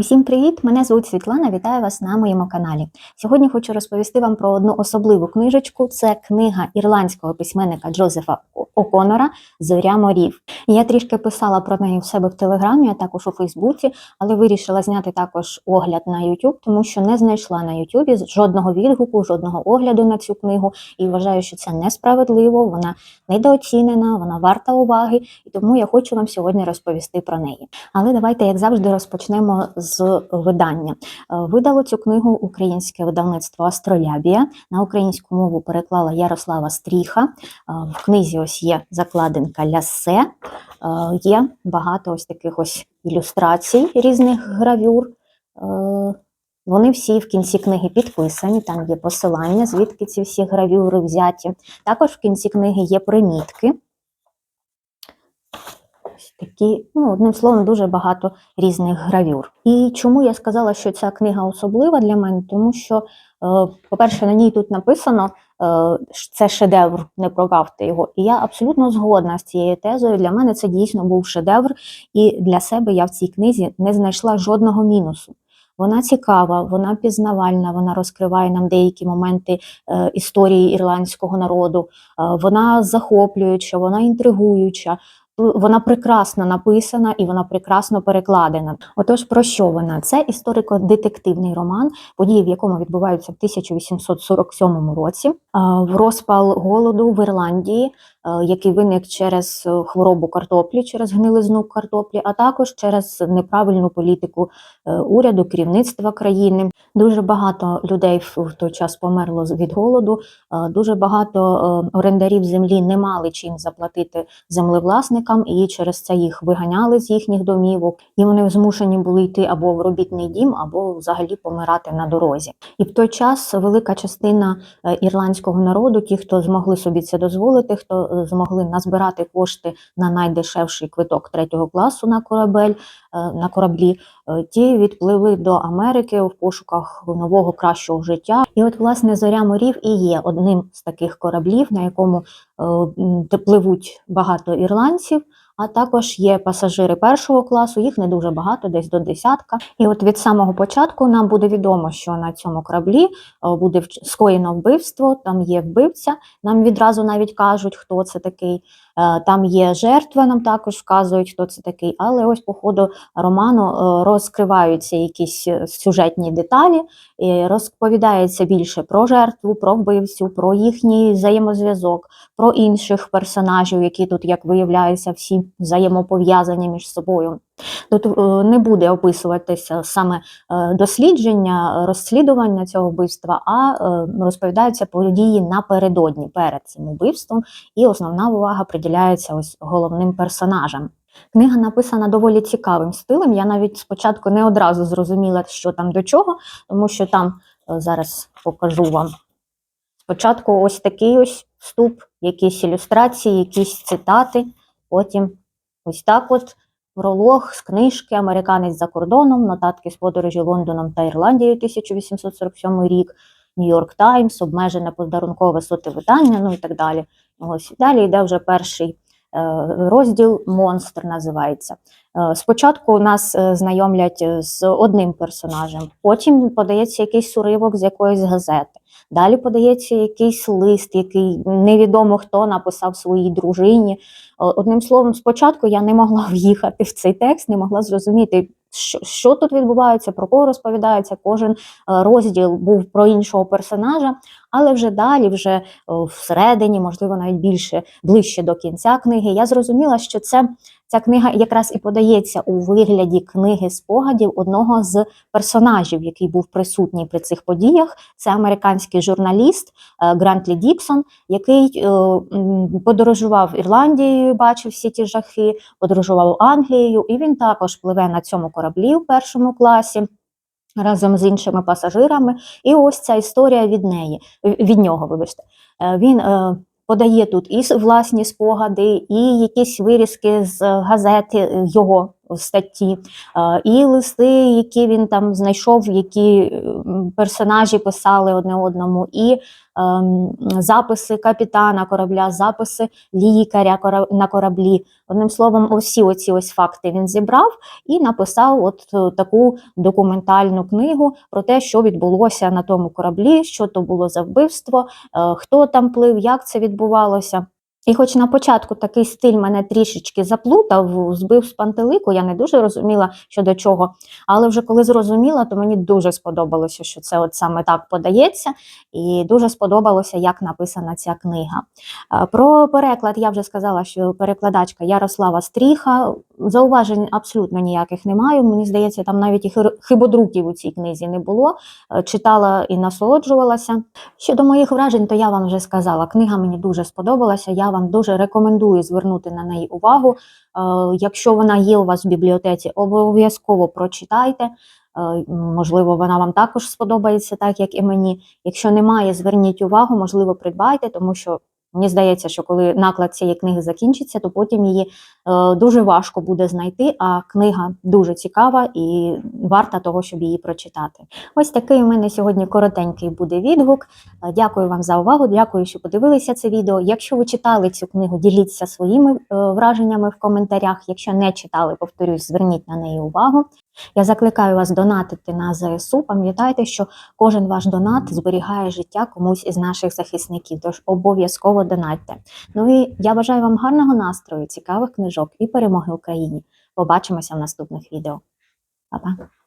Усім привіт! Мене звуть Світлана. Вітаю вас на моєму каналі. Сьогодні хочу розповісти вам про одну особливу книжечку. Це книга ірландського письменника Джозефа О'Конора Зоря морів. Я трішки писала про неї в себе в телеграмі, а також у Фейсбуці, але вирішила зняти також огляд на YouTube, тому що не знайшла на YouTube жодного відгуку, жодного огляду на цю книгу. І вважаю, що це несправедливо. Вона недооцінена, вона варта уваги, і тому я хочу вам сьогодні розповісти про неї. Але давайте, як завжди, розпочнемо з видання. Е, Видало цю книгу українське видавництво Астролябія. На українську мову переклала Ярослава Стріха. Е, В книзі ось є закладинка лясе, Е, є багато ось таких ось ілюстрацій різних гравюр. Вони всі в кінці книги підписані, там є посилання, звідки ці всі гравюри взяті. Також в кінці книги є примітки. Такі, ну, одним словом, дуже багато різних гравюр. І чому я сказала, що ця книга особлива для мене? Тому що, е, по-перше, на ній тут написано, е, це шедевр, не прогавте його. І я абсолютно згодна з цією тезою. Для мене це дійсно був шедевр, і для себе я в цій книзі не знайшла жодного мінусу. Вона цікава, вона пізнавальна, вона розкриває нам деякі моменти е, історії ірландського народу. Е, вона захоплююча, вона інтригуюча. Вона прекрасно написана і вона прекрасно перекладена. Отож, про що вона? Це історико-детективний роман, події в якому відбуваються в 1847 році. А, В розпал голоду в Ірландії, е, який виник через е, хворобу картоплі, через гнилизну картоплі, а також через неправильну політику е, уряду, керівництва країни. Дуже багато людей в той час померло від голоду. е, Дуже багато е, орендарів землі не мали чим заплатити землевласникам, і через це їх виганяли з їхніх домівок, і вони змушені були йти або в робітний дім, або взагалі помирати на дорозі. І в той час велика частина е, ірландського народу, ті, хто змогли собі це дозволити, хто е, змогли назбирати кошти на найдешевший квиток третього класу на корабель, е, на кораблі, е, ті відпливли до Америки в пошуках нового кращого життя. І от власне зоря морів і є одним з таких кораблів, на якому пливуть багато ірландців. А також є пасажири першого класу, їх не дуже багато, десь до десятка. І от від самого початку нам буде відомо, що на цьому кораблі буде скоєно вбивство, там є вбивця. Нам відразу навіть кажуть, хто це такий. Е, Там є жертва, нам також вказують, хто це такий. Але ось по ходу роману розкриваються якісь е, сюжетні деталі, розповідається більше про жертву, про вбивцю, про їхній взаємозв'язок, про інших персонажів, які тут, як виявляється, всі взаємопов'язані між собою. Тут е, не буде описуватися саме е, дослідження, розслідування цього вбивства, а е, розповідаються події напередодні перед цим вбивством, і основна увага приділяється ось головним персонажам. Книга написана доволі цікавим стилем. Я навіть спочатку не одразу зрозуміла, що там до чого, тому що там зараз покажу вам. Спочатку ось такий ось вступ, якісь ілюстрації, якісь цитати, потім ось так от пролог з книжки Американець за кордоном, нотатки з подорожі Лондоном та Ірландією. 1847 рік, Нью-Йорк Таймс, обмежене подарункове соте видання, ну і так далі. Ось. Далі йде вже перший е, розділ Монстр називається. Е, Спочатку нас е, знайомлять з одним персонажем, потім подається якийсь уривок з якоїсь газети. Далі подається якийсь лист, який невідомо хто написав своїй дружині. Одним словом, спочатку я не могла в'їхати в цей текст, не могла зрозуміти, що, що тут відбувається, про кого розповідається. Кожен е, розділ був про іншого персонажа, але вже далі, вже всередині, можливо, навіть більше ближче до кінця книги, я зрозуміла, що це. Ця книга якраз і подається у вигляді книги спогадів одного з персонажів, який був присутній при цих подіях. Це американський журналіст е, Грантлі Діксон, який е, подорожував Ірландією, бачив всі ті жахи, подорожував Англією, і він також пливе на цьому кораблі в першому класі. Разом з іншими пасажирами, і ось ця історія від неї, від нього, вибачте. Е, Він е, подає тут і власні спогади, і якісь вирізки з газети е, його статті, е, і листи, які він там знайшов, які персонажі писали одне одному, і ем, записи капітана корабля, записи лікаря на кораблі. Одним словом, усі оці ось факти він зібрав і написав от е, таку документальну книгу про те, що відбулося на тому кораблі, що то було за вбивство, е, хто там плив, як це відбувалося. І хоч на початку такий стиль мене трішечки заплутав, збив з пантелику, я не дуже розуміла, що до чого. Але вже коли зрозуміла, то мені дуже сподобалося, що це от саме так подається, і дуже сподобалося, як написана ця книга. Е, Про переклад я вже сказала, що перекладачка Ярослава Стріха. Зауважень абсолютно ніяких немає. Мені здається, там навіть і хибодруків у цій книзі не було. Е, Читала і насолоджувалася. Щодо моїх вражень, то я вам вже сказала. Книга мені дуже сподобалася. Я вам дуже рекомендую звернути на неї увагу. Е, Якщо вона є у вас в бібліотеці, обов'язково прочитайте. Е, Можливо, вона вам також сподобається, так як і мені. Якщо немає, зверніть увагу, можливо, придбайте, тому що мені здається, що коли наклад цієї книги закінчиться, то потім її е, дуже важко буде знайти. А книга дуже цікава і варта того, щоб її прочитати. Ось такий у мене сьогодні коротенький буде відгук. Е, Дякую вам за увагу. Дякую, що подивилися це відео. Якщо ви читали цю книгу, діліться своїми е, враженнями в коментарях. Якщо не читали, повторюсь, зверніть на неї увагу. Я закликаю вас донатити на ЗСУ. Пам'ятайте, що кожен ваш донат зберігає життя комусь із наших захисників, тож обов'язково донатьте. Ну і я бажаю вам гарного настрою, цікавих книжок і перемоги Україні. Побачимося в наступних відео. Па-па!